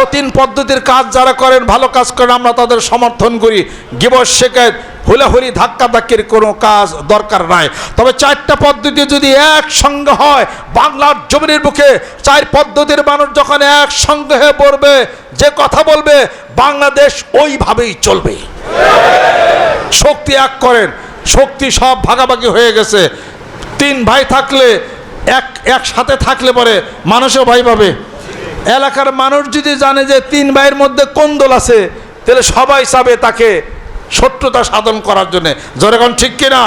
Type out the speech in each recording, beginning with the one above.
আরও তিন পদ্ধতির কাজ যারা করেন, ভালো কাজ করেন, আমরা তাদের সমর্থন করি। গিবস শেখায়, হুলাহুলি, ধাক্কা ধাক্কির কোনো কাজ দরকার নাই। তবে চারটা পদ্ধতি যদি একসঙ্গে হয়, বাংলার জমিনের বুকে চার পদ্ধতির মানুষ যখন একসঙ্গে হয়ে পড়বে, যে কথা বলবে, বাংলাদেশ ওইভাবেই চলবে। শক্তি এক করেন, শক্তি সব ভাগাভাগি হয়ে গেছে। তিন ভাই থাকলে, এক, একসাথে থাকলে পরে মানুষও ভাই পাবে। এলাকার মানুষ যদি জানে যে তিন ভাইয়ের মধ্যে কোন্দল আছে, তাহলে সবাই চাবে তাকে শত্রুতা সাধন করার জন্য। জনগণ ঠিক কিনা?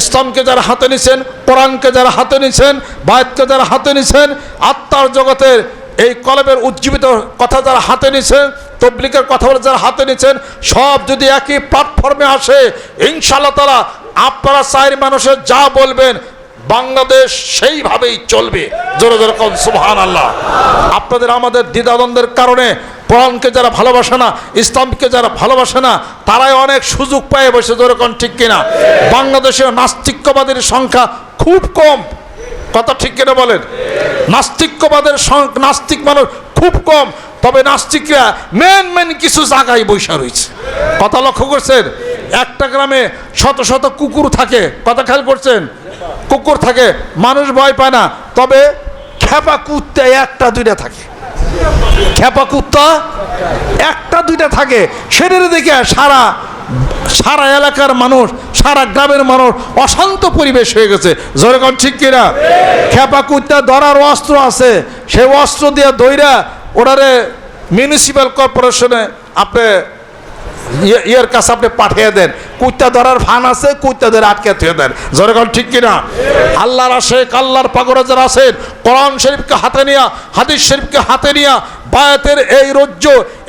ইসলামকে যারা হাতে নিছেন, কোরআনকে যারা হাতে নিছেন বায়তকে যারা হাতে নিছেন, আত্মার জগতের এই কলমের উজ্জীবিত কথা যারা হাতে নিছেন তবলিকের কথা বলে যারা হাতে নিছেন, সব যদি একই প্ল্যাটফর্মে আসে ইনশাল্লাহ তালা আপনারা চায়ের মানুষের যা বলবেন বাংলাদেশ সেইভাবেই চলবে। জোরে জোরে কন সুবহান আল্লাহ আপনাদের আমাদের দ্বিধাদ্বন্দ্বের কারণে কোরআনকে যারা ভালোবাসে না, ইসলামকে যারা ভালোবাসে না, তারাই অনেক সুযোগ পায় বসে, জোরে কন, ঠিক কিনা? বাংলাদেশে নাস্তিক্যবাদীর সংখ্যা খুব কম। কথা ঠিক কিনা বলেন? নাস্তিক্যবাদের নাস্তিক মানুষ খুব কম। তবে নাস্তিকরা মেন মেন কিছু জায়গায় বৈশা রয়েছে। কথা লক্ষ্য করছেন? একটা গ্রামে শত শত কুকুর থাকে। কথা খেয়াল করছেন? কুকুর থাকে, মানুষ ভয় পায় না। তবে খেপা কুত্তা একটা, দুইটা থাকে। খেপা কুত্তা একটা, দুইটা থাকে। সেটার দেখে সারা সারা এলাকার মানুষ, সারা গ্রামের মানুষ অশান্ত পরিবেশ হয়ে গেছে। যেরকম ঠিক কিনা? খেপা কুত্তা ধরার অস্ত্র আছে। সেই অস্ত্র দিয়ে দইরা ওনারে মিউনিসিপ্যাল কর্পোরেশনে আপনি ইয়ের কাছে আপনি পাঠিয়ে দেন। কুত্তা ধরার ফান আছে কুত্তা ধরে আটকে থুয়ে দেন। যেরকম ঠিক কিনা? আল্লাহর আশেক আল্লাহর পাগরা যারা আছেন, কোরআন শরীফকে হাতে নিয়া, হাদিস শরীফকে হাতে নিয়া, বায়াতের এই রজ্জ,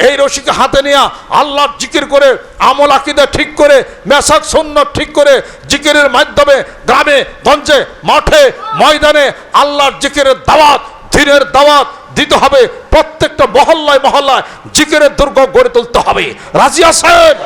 এই রশিকে হাতে নিয়া, আল্লাহর জিকির করে, আমল আকিদা ঠিক করে, মেসাক সন্ন্য ঠিক করে, জিকিরের মাধ্যমে, গ্রামে, গঞ্জে, মাঠে, ময়দানে, আল্লাহর জিকিরের দাওয়াত, দিনের দাওয়াত দিতে হবে। প্রত্যেকটা মহল্লায় মহল্লায় জিকিরের দুর্গ গড়ে তুলতে হবে। রাজিয়া হাত